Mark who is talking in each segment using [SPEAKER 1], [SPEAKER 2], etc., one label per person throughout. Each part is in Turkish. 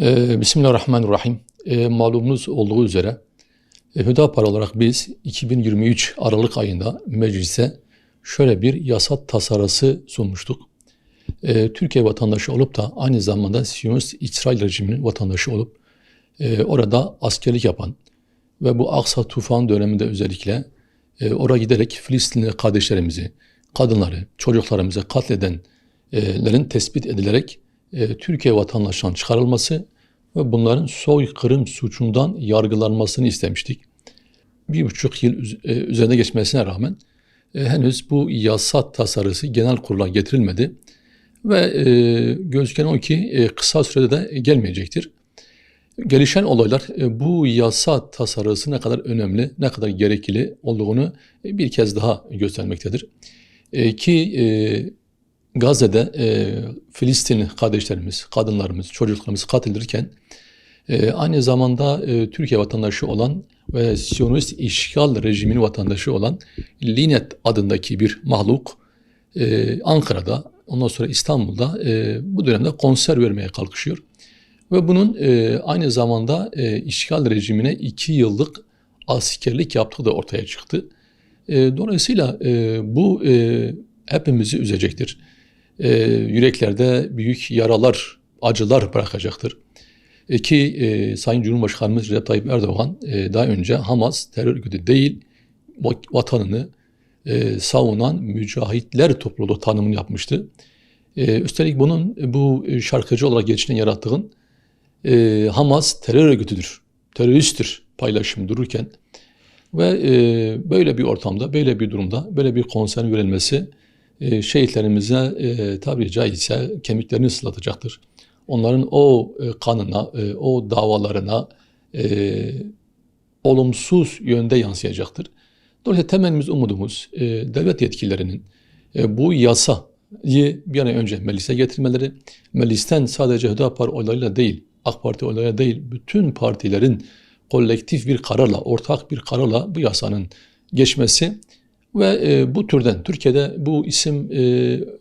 [SPEAKER 1] Ee, Bismillahirrahmanirrahim. Ee, malumunuz olduğu üzere e, Hüdapar olarak biz 2023 Aralık ayında meclise şöyle bir yasa tasarısı sunmuştuk. Ee, Türkiye vatandaşı olup da aynı zamanda Siyonist İsrail rejiminin vatandaşı olup e, orada askerlik yapan ve bu Aksa Tufan döneminde özellikle e, oraya giderek Filistinli kardeşlerimizi, kadınları, çocuklarımızı katledenlerin tespit edilerek e, Türkiye vatandaşından çıkarılması ve bunların soykırım suçundan yargılanmasını istemiştik. Bir buçuk yıl e, üzerine geçmesine rağmen e, henüz bu yasa tasarısı genel kurula getirilmedi ve e, gözüken o ki e, kısa sürede de gelmeyecektir. Gelişen olaylar bu yasa tasarısı ne kadar önemli, ne kadar gerekli olduğunu bir kez daha göstermektedir. Ki Gazze'de e, Filistinli kardeşlerimiz, kadınlarımız, çocuklarımız katledilirken e, aynı zamanda e, Türkiye vatandaşı olan ve Siyonist işgal rejiminin vatandaşı olan Linet adındaki bir mahluk e, Ankara'da, ondan sonra İstanbul'da e, bu dönemde konser vermeye kalkışıyor. Ve bunun e, aynı zamanda e, işgal rejimine iki yıllık askerlik yaptığı da ortaya çıktı. E, dolayısıyla e, bu e, hepimizi üzecektir. E, yüreklerde büyük yaralar, acılar bırakacaktır. E, ki e, Sayın Cumhurbaşkanımız Recep Tayyip Erdoğan e, daha önce Hamas terör örgütü değil, va- vatanını e, savunan mücahitler topluluğu tanımını yapmıştı. E, üstelik bunun e, bu şarkıcı olarak geçinen yarattığın e, Hamas terör örgütüdür, teröristtir paylaşım dururken ve e, böyle bir ortamda, böyle bir durumda, böyle bir konserin verilmesi e, şehitlerimize e, tabiri caizse kemiklerini ıslatacaktır. Onların o e, kanına, e, o davalarına olumsuz yönde yansıyacaktır. Dolayısıyla temennimiz, umudumuz devlet yetkililerinin bu yasayı bir an önce meclise getirmeleri, meclisten sadece Hüdapar oylarıyla değil, AK Parti oylarıyla değil, bütün partilerin kolektif bir kararla, ortak bir kararla bu yasanın geçmesi ve e, bu türden Türkiye'de bu isim e,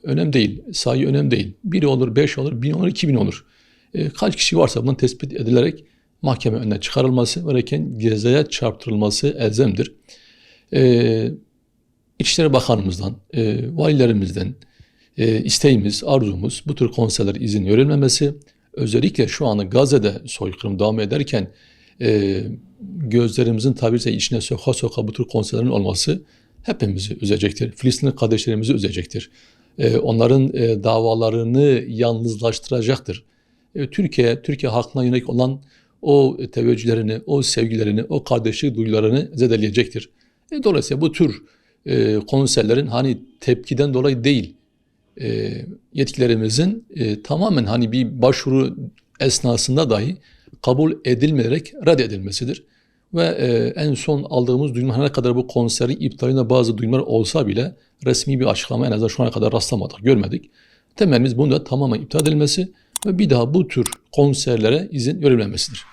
[SPEAKER 1] önemli değil, sayı önemli değil. Biri olur, beş olur, bin olur, iki bin olur. E, kaç kişi varsa bunun tespit edilerek mahkeme önüne çıkarılması lakin cezaya çarptırılması elzemdir. E, İçişleri Bakanımızdan, e, valilerimizden e, isteğimiz, arzumuz bu tür konserler izin verilmemesi. Özellikle şu anda Gazze'de soykırım devam ederken e, gözlerimizin tabirse içine soka soka bu tür konserlerin olması hepimizi üzecektir. Filistinli kardeşlerimizi üzecektir. E, onların e, davalarını yalnızlaştıracaktır. E, Türkiye, Türkiye halkına yönelik olan o teveccühlerini, o sevgilerini, o kardeşlik duygularını zedeleyecektir. Dolayısıyla bu tür e, konserlerin hani tepkiden dolayı değil, e, yetkilerimizin tamamen hani bir başvuru esnasında dahi kabul edilmeyerek reddedilmesidir. Ve e, en son aldığımız duyumlar her ne kadar bu konserin iptaline bazı duyumlar olsa bile resmi bir açıklama en azından şu ana kadar rastlamadık, görmedik. Temennimiz bunun da tamamen iptal edilmesi ve bir daha bu tür konserlere izin verilmemesidir.